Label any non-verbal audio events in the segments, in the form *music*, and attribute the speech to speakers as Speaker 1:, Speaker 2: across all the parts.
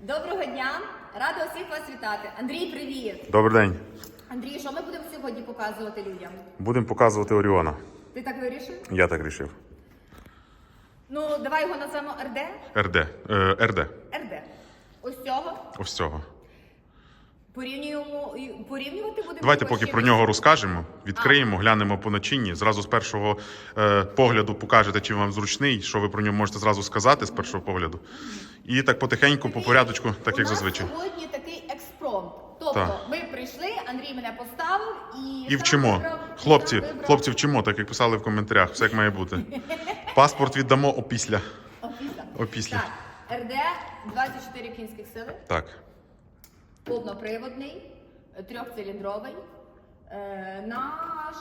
Speaker 1: Доброго дня! Рада усіх вас вітати. Андрій, привіт!
Speaker 2: Добрий день.
Speaker 1: Андрій, що ми будемо сьогодні показувати людям?
Speaker 2: Будемо показувати Оріона.
Speaker 1: Ти так вирішив?
Speaker 2: Я так рішив.
Speaker 1: Ну, давай його назвемо РД.
Speaker 2: РД. Е, РД.
Speaker 1: РД. Ось цього.
Speaker 2: Ось цього.
Speaker 1: Порівнюємо і порівнювати будемо.
Speaker 2: Давайте поки про нього розкажемо, відкриємо, глянемо по начинні. Зразу з першого е, погляду покажете, чи вам зручний, що ви про нього можете зразу сказати з першого погляду. І так потихеньку, по порядочку, так
Speaker 1: У
Speaker 2: як
Speaker 1: нас
Speaker 2: зазвичай.
Speaker 1: сьогодні такий експромт. Тобто
Speaker 2: Так.
Speaker 1: ми прийшли, Андрій мене поставив і.
Speaker 2: І вчимо.
Speaker 1: вибрав-
Speaker 2: Хлопці,
Speaker 1: вибрав-
Speaker 2: хлопці, вчимо, так як писали в коментарях, все як має бути. *laughs* Паспорт віддамо опісля.
Speaker 1: Опісля.
Speaker 2: Опісля.
Speaker 1: Так, РД 24 кінських сили.
Speaker 2: Так.
Speaker 1: Повноприводний, е, трьохциліндровий, е, на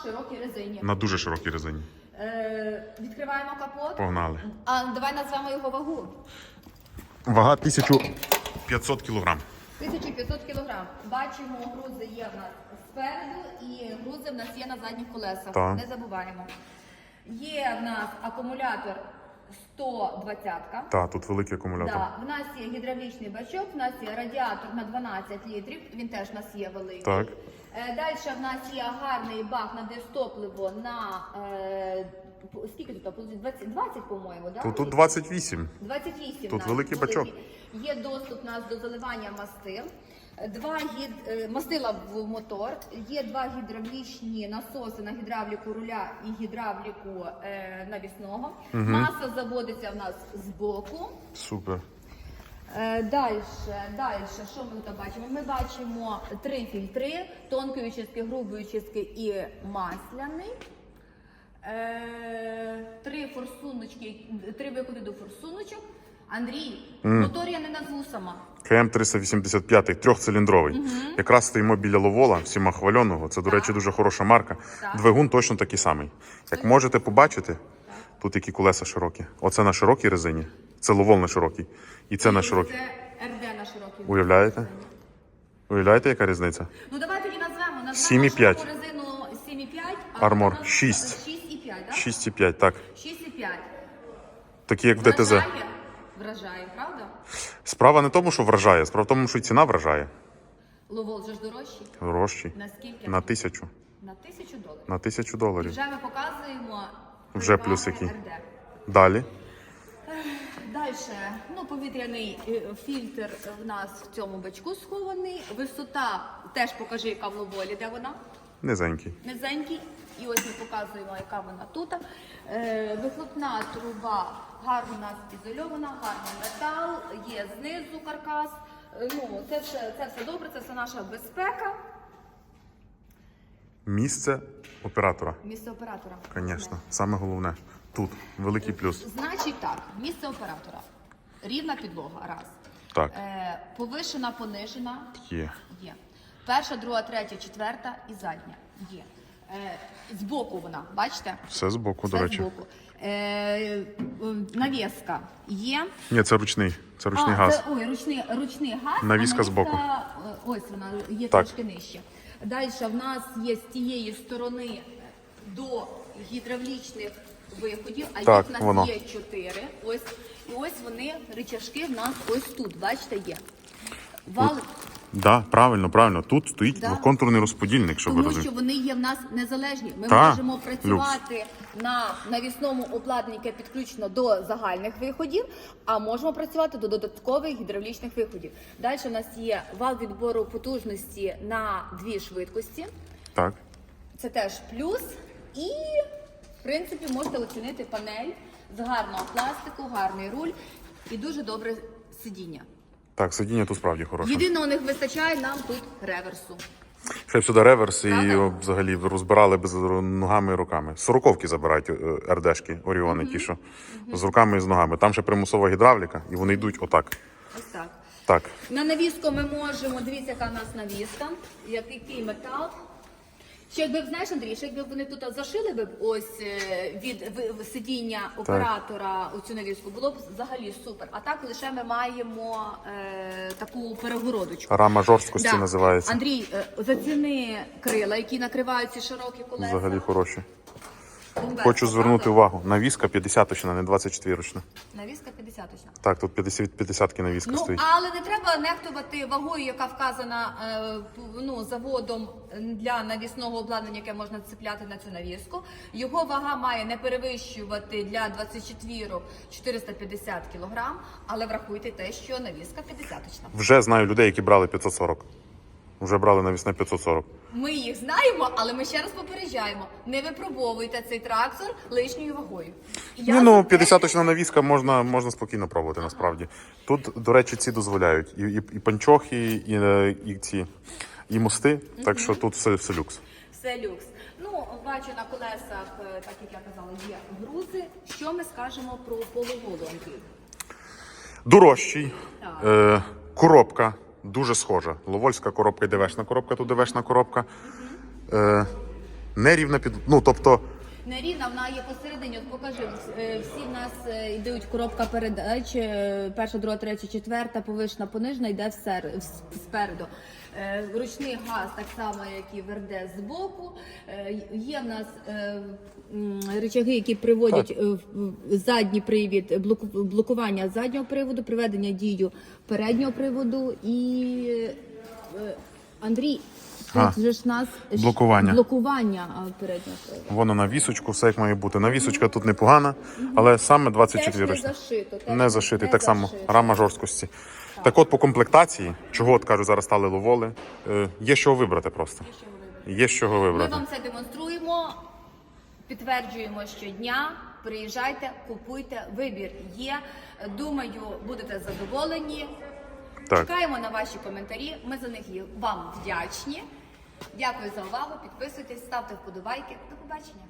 Speaker 1: широкій резині.
Speaker 2: На дуже широкій резині.
Speaker 1: Е, відкриваємо капот.
Speaker 2: Погнали.
Speaker 1: А давай назвемо його вагу.
Speaker 2: Вага 1500 кілограм.
Speaker 1: 1500 кг. Бачимо, грузи є в нас спереду і грузи в нас є на задніх колесах.
Speaker 2: Так.
Speaker 1: Не забуваємо. Є в нас акумулятор 120-ка.
Speaker 2: Так, тут великий акумулятор.
Speaker 1: Да, в нас є гідравлічний бачок, в нас є радіатор на 12 літрів, він теж в нас є великий.
Speaker 2: Так.
Speaker 1: Е, Далі в нас є гарний бак на дистопливо на е, скільки тут? 20, 20 по-моєму, да?
Speaker 2: Тут, тут 28.
Speaker 1: 28
Speaker 2: Тут великий бачок.
Speaker 1: Є доступ у нас до заливання мастил. Два гід... е, мастила в мотор, є два гідравлічні насоси на гідравліку руля і гідравліку е, навісного. Маса заводиться в нас з боку.
Speaker 2: Супер.
Speaker 1: Е, Далі, далі, що ми тут бачимо? Ми бачимо три фільтри: тонкої чистки, грубої чистки і масляний. Е, три форсуночки, три виходи до форсуночок. Андрій, мотор я не назву сама.
Speaker 2: КМ 385 трьохциліндровий. Якраз стоїмо біля Ловола, всіма хвальоного. Це, до речі, дуже хороша марка.
Speaker 1: Так.
Speaker 2: Двигун точно такий самий. Як можете побачити, тут які колеса широкі. Оце на широкій резині, це Ловол на широкій. І це на широкій.
Speaker 1: Це РД на широкій.
Speaker 2: Уявляєте? Уявляєте, яка різниця?
Speaker 1: Ну давай тоді назвемо. назвемо
Speaker 2: 7,5.
Speaker 1: широку резину 7,5, а
Speaker 2: Армор
Speaker 1: вона
Speaker 2: 6.
Speaker 1: 6,5, так?
Speaker 2: 6,5, так.
Speaker 1: 6,5.
Speaker 2: Такі, як в ДТЗ.
Speaker 1: Вражає? Вражає, правда?
Speaker 2: Справа не тому, що вражає, справа в тому, що і ціна вражає.
Speaker 1: Ловол же ж дорожчий.
Speaker 2: Гроші.
Speaker 1: Наскільки?
Speaker 2: На тисячу.
Speaker 1: На тисячу доларів.
Speaker 2: На тисячу
Speaker 1: І
Speaker 2: доларів.
Speaker 1: вже ми показуємо
Speaker 2: Вже
Speaker 1: переваги
Speaker 2: плюс які.
Speaker 1: РД.
Speaker 2: Далі.
Speaker 1: Далі, ну повітряний е, фільтр в нас в цьому бачку схований. Висота теж покажи, яка в ловолі, де вона.
Speaker 2: Низенький.
Speaker 1: Низенький. І ось ми показуємо, яка вона тут. Е, вихлопна труба гарно у нас ізольована, гарний метал, є знизу каркас. Е, ну, це все, це все добре, це все наша безпека.
Speaker 2: Місце оператора.
Speaker 1: Місце оператора.
Speaker 2: Звісно, саме головне. Тут великий плюс.
Speaker 1: Значить так, місце оператора. Рівна підлога, раз.
Speaker 2: Так,
Speaker 1: Е, повишена, понижена
Speaker 2: є.
Speaker 1: є. Перша, друга, третя, четверта і задня є. Е, збоку вона, бачите?
Speaker 2: Все збоку, до
Speaker 1: Все
Speaker 2: речі.
Speaker 1: збоку. Е, навіска є.
Speaker 2: Ні, це ручний. Це ручний
Speaker 1: а,
Speaker 2: газ.
Speaker 1: Це, ой, ручний, ручний газ.
Speaker 2: Навіска
Speaker 1: а
Speaker 2: збоку.
Speaker 1: е, Ось вона є
Speaker 2: Так.
Speaker 1: трошки нижче. Далі в нас є з тієї сторони до гідравлічних виходів, а
Speaker 2: Так,
Speaker 1: їх в нас
Speaker 2: воно.
Speaker 1: є чотири. Ось, і ось вони, рычажки в нас ось тут, бачите, є. Вал,
Speaker 2: Да, правильно, правильно. Тут стоїть
Speaker 1: Да.
Speaker 2: контурний розподільник, щоб ви
Speaker 1: тому що
Speaker 2: розуміли.
Speaker 1: вони є в нас незалежні. Ми
Speaker 2: Так,
Speaker 1: можемо працювати на навісному обладнанні, яке підключено до загальних виходів, а можемо працювати до додаткових гідравлічних виходів. Далі у нас є вал відбору потужності на дві швидкості.
Speaker 2: Так.
Speaker 1: Це теж плюс. І, в принципі, можете оцінити панель з гарного пластику, гарний руль і дуже добре сидіння.
Speaker 2: Так, сидіння тут справді хороше.
Speaker 1: Єдиного не вистачає нам тут реверсу.
Speaker 2: Ще б сюди реверс і
Speaker 1: Правда?
Speaker 2: взагалі розбирали без ногами і руками. Сороковки забирають е, РДшки, Оріони, ті, що з руками і з ногами. Там ще примусова гідравліка, і вони йдуть отак.
Speaker 1: Ось так.
Speaker 2: Так.
Speaker 1: На навіску ми можемо, дивіться, яка у нас навіска, який метал. Ще якби, знаєш, Андрій, що якби вони тут зашили б ось е, від ви- сидіння оператора у цю навіску, було б взагалі супер. А так лише ми маємо е, таку перегородочку.
Speaker 2: Рама жорсткості
Speaker 1: Да.
Speaker 2: називається.
Speaker 1: Андрій, е, заціни крила, які накривають ці широкі колеса.
Speaker 2: Взагалі хороші. Хочу звернути увагу. Навіска 50 точна, не 24 точна.
Speaker 1: Навіска 50 точно.
Speaker 2: Так, тут 50 50 навіска
Speaker 1: Ну,
Speaker 2: стоїть.
Speaker 1: але не треба нехтувати вагою, яка вказана е, ну, заводом для навісного обладнання, яке можна цепляти на цю навіску. Його вага має не перевищувати для 24 450 кг, але врахуйте те, що навіска 50 точна.
Speaker 2: Вже знаю людей, які брали 540. Вже брали навісне 540.
Speaker 1: Ми їх знаємо, але ми ще раз попереджаємо: не випробовуйте цей трактор лишньою вагою. Я
Speaker 2: Ні, ну
Speaker 1: те,
Speaker 2: 50 точна навіска можна, можна спокійно пробувати насправді. Тут, до речі, ці дозволяють. І, і, і панчохи, і, е, і ці і мости. Так що тут все, все люкс.
Speaker 1: Все люкс. Ну, бачу на колесах, е, так як я казала, є грузи. Що ми скажемо про полуголонки?
Speaker 2: Дорожчий.
Speaker 1: Так.
Speaker 2: Е, коробка дуже схожа. Ловольська коробка і ДВшна коробка, тут дивешна коробка. Е, нерівна під. Ну, тобто,
Speaker 1: Нерівна, вона є посередині. От покажи, е, всі в нас е, йдуть коробка передач, е, перша, друга, третя, четверта, повишена, понижена, йде всер, вс- спереду. Ручний газ так само, як і верде збоку. Е, Є в нас м, рычаги, які приводять в- задній привід, блоку- блокування заднього приводу, приведення дію переднього приводу і Андрій.
Speaker 2: А,
Speaker 1: Тут же ж нас
Speaker 2: блокування.
Speaker 1: блокування переднього
Speaker 2: воно на вісочку, все як має бути. Навісочка тут непогана, але саме
Speaker 1: Теж
Speaker 2: 24
Speaker 1: не зашито. теж
Speaker 2: Не зашитий,
Speaker 1: не
Speaker 2: так само
Speaker 1: зашито.
Speaker 2: рама жорсткості. Так от по комплектації, чого от кажу, зараз стали ловоли, е, є що вибрати просто. Є чого
Speaker 1: Ми
Speaker 2: вибрати.
Speaker 1: вам це демонструємо, підтверджуємо щодня. Приїжджайте, купуйте, вибір є. Думаю, будете задоволені.
Speaker 2: Так.
Speaker 1: Чекаємо на ваші коментарі. Ми за них є вам вдячні. Дякую за увагу. Підписуйтесь, ставте вподобайки. До побачення.